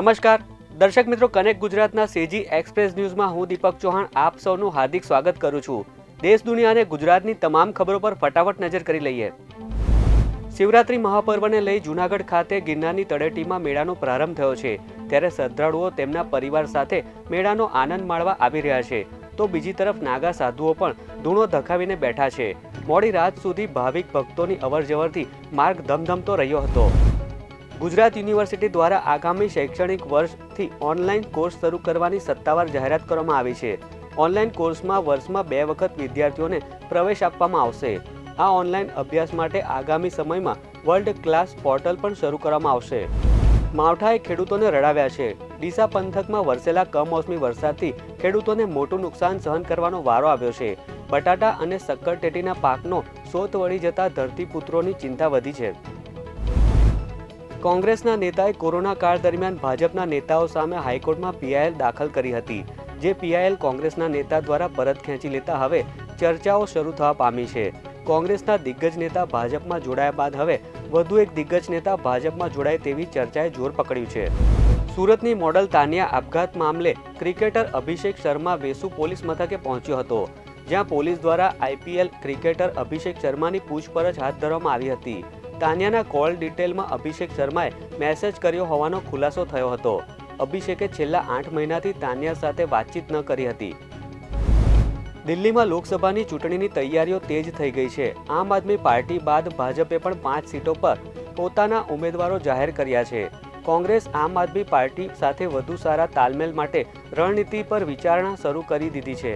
નમસ્કાર. દર્શક મિત્રો, કનેક્ટ ગુજરાતના સેજી એક્સપ્રેસ ન્યૂઝમાં હું દીપક ચૌહાણ આપ સૌનું હાર્દિક સ્વાગત કરું છું. દેશ, દુનિયા અને ગુજરાતની તમામ ખબરો પર ફટાફટ નજર કરી લઈએ. શિવરાત્રી મહાપર્વને લઈ જૂનાગઢ ખાતે ગિરનારની તળેટીમાં મેળાનો પ્રારંભ થયો છે. ત્યારે શ્રદ્ધાળુઓ તેમના પરિવાર સાથે મેળાનો આનંદ માણવા આવી રહ્યા છે. તો બીજી તરફ નાગા સાધુઓ પણ ધૂણો ધખાવીને બેઠા છે. મોડી રાત સુધી ભાવિક ભક્તોની અવરજવરથી માર્ગ ધમધમતો રહ્યો હતો. ગુજરાત યુનિવર્સિટી દ્વારા આગામી શૈક્ષણિક વર્ષથી ઓનલાઈન કોર્સ શરૂ કરવાની સત્તાવાર જાહેરાત કરવામાં આવી છે. ઓનલાઈન કોર્સમાં વર્ષમાં બે વખત વિદ્યાર્થીઓને પ્રવેશ આપવામાં આવશે. આ ઓનલાઈન અભ્યાસ માટે આગામી સમયમાં વર્લ્ડ ક્લાસ પોર્ટલ પણ શરૂ કરવામાં આવશે. માવઠાએ ખેડૂતોને રડાવ્યા છે. ડીસા પંથકમાં વરસેલા કમોસમી વરસાદથી ખેડૂતોને મોટું નુકસાન સહન કરવાનો વારો આવ્યો છે. બટાટા અને શક્કરટેટીના પાકનો સોત વળી જતા ધરતીપુત્રોની ચિંતા વધી છે. કોંગ્રેસના નેતાએ કોરોના કાળ દરમિયાન ભાજપના નેતાઓ સામે હાઈકોર્ટમાં પીઆઈએલ દાખલ કરી હતી. જે પીઆઈએલ કોંગ્રેસના નેતા દ્વારા પરત ખેંચી લેતા હવે ચર્ચાઓ શરૂ થવા પામી છે. કોંગ્રેસના દિગ્ગજ નેતા ભાજપમાં જોડાયા બાદ હવે વધુ એક દિગ્ગજ નેતા ભાજપમાં જોડાય તેવી ચર્ચાએ જોર પકડ્યું છે. સુરતની મોડલ તાનિયા આપઘાત મામલે ક્રિકેટર અભિષેક શર્મા વેસુ પોલીસ મથકે પહોંચ્યો હતો, જ્યાં પોલીસ દ્વારા આઈપીએલ ક્રિકેટર અભિષેક શર્માની પૂછપરછ હાથ ધરવામાં આવી હતી. તાનિયાના કોલ ડિટેલમાં અભિષેક શર્માએ મેસેજ કર્યો હોવાનો ખુલાસો થયો હતો. અભિષેકે છેલ્લા આઠ મહિનાથી તાનિયા સાથે વાતચીત ન કરી હતી. દિલ્હીમાં લોકસભાની ચૂંટણીની તૈયારીઓ તેજ થઈ ગઈ છે. આમ આદમી પાર્ટી બાદ ભાજપે પણ પાંચ સીટો પર પોતાના ઉમેદવારો જાહેર કર્યા છે. કોંગ્રેસ આમ આદમી પાર્ટી સાથે વધુ સારા તાલમેલ માટે રણનીતિ પર વિચારણા શરૂ કરી દીધી છે.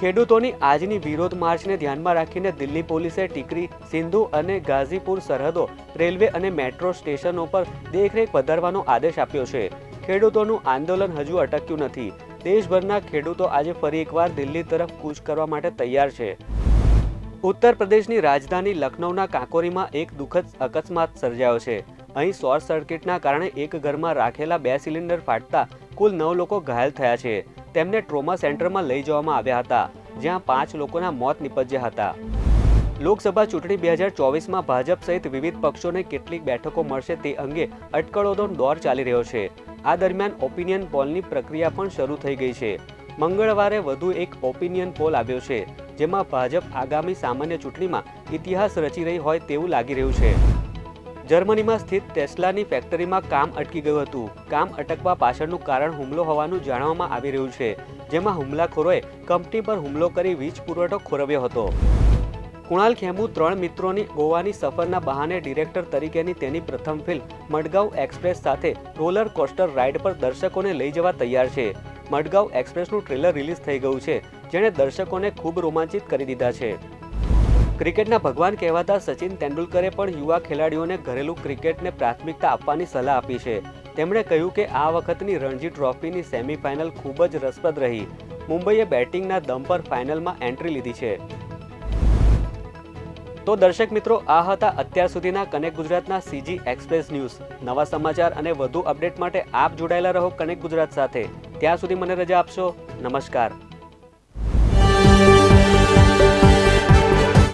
ખેડૂતોની આજની વિરોધ માર્ચને ધ્યાનમાં રાખીને દિલ્હી પોલીસે ટીકરી, સિંધુ અને ગાઝીપુર સરહદો, રેલવે અને મેટ્રો સ્ટેશનો પર દેખરેખ વધારવાનો આદેશ આપ્યો છે. ખેડૂતોનું આંદોલન હજુ અટક્યું નથી. દેશભરના ખેડૂતો આજે ફરી એકવાર દિલ્હી તરફ કૂચ કરવા માટે તૈયાર છે. ઉત્તર પ્રદેશની રાજધાની લખનૌના કાંકોરીમાં એક દુઃખદ અકસ્માત સર્જાયો છે. અહીં શોર્ટ સર્કિટના કારણે એક ઘરમાં રાખેલા બે સિલિન્ડર ફાટતા કુલ નવ લોકો ઘાયલ થયા છે. તેમને ટ્રોમા સેન્ટરમાં લઈ જવામાં આવ્યા હતા, જ્યાં પાંચ લોકોના મોત નિપજ્યા હતા. લોકસભા ચૂંટણી બે હજાર ચોવીસમાં ભાજપ સહિત વિવિધ પક્ષોને કેટલીક બેઠકો મળશે તે અંગે અટકળોનો દોર ચાલી રહ્યો છે. આ દરમિયાન ઓપિનિયન પોલની પ્રક્રિયા પણ શરૂ થઈ ગઈ છે. મંગળવારે વધુ એક ઓપિનિયન પોલ આવ્યો છે, જેમાં ભાજપ આગામી સામાન્ય ચૂંટણીમાં ઇતિહાસ રચી રહી હોય તેવું લાગી રહ્યું છે. જર્મનીમાં સ્થિત ટેસ્લાની ફેક્ટરીમાં કામ અટકી ગયું હતું. કામ અટકવા પાછળનું કારણ હુમલો હોવાનું જાણવામાં આવી રહ્યું છે, જેમાં હુમલાખોરોએ કંપની પર હુમલો કરી વીજ પુરવઠો ખોરવ્યો હતો. કુણાલ ખેમુ ત્રણ મિત્રોની ગોવાની સફરના બહાને ડિરેક્ટર તરીકેની તેની પ્રથમ ફિલ્મ મડગાંવ એક્સપ્રેસ સાથે રોલર કોસ્ટર રાઇડ પર દર્શકોને લઈ જવા તૈયાર છે. મડગાંવ એક્સપ્રેસનું ટ્રેલર રિલીઝ થઈ ગયું છે, જેણે દર્શકોને ખૂબ રોમાંચિત કરી દીધા છે. ક્રિકેટના ભગવાન કહેવાતા સચિન તેંડુલકરે પણ યુવા ખેલાડીઓને ઘરેલું ક્રિકેટને પ્રાથમિકતા આપવાની સલાહ આપી છે. તેમણે કહ્યું કે આ વખતની રણજી ટ્રોફીની સેમીફાઇનલ ખૂબ જ રસપ્રદ રહી. મુંબઈએ બેટિંગના દમ પર ફાઇનલમાં એન્ટ્રી લીધી છે. તો દર્શક મિત્રો, આ હતા અત્યાર સુધીના કનેક્ટ ગુજરાતના સીજી એક્સપ્રેસ ન્યૂઝ. નવા સમાચાર અને વધુ અપડેટ માટે આપ જોડાયેલા રહો કનેક્ટ ગુજરાત સાથે. ત્યાં સુધી મને રજા આપશો. નમસ્કાર.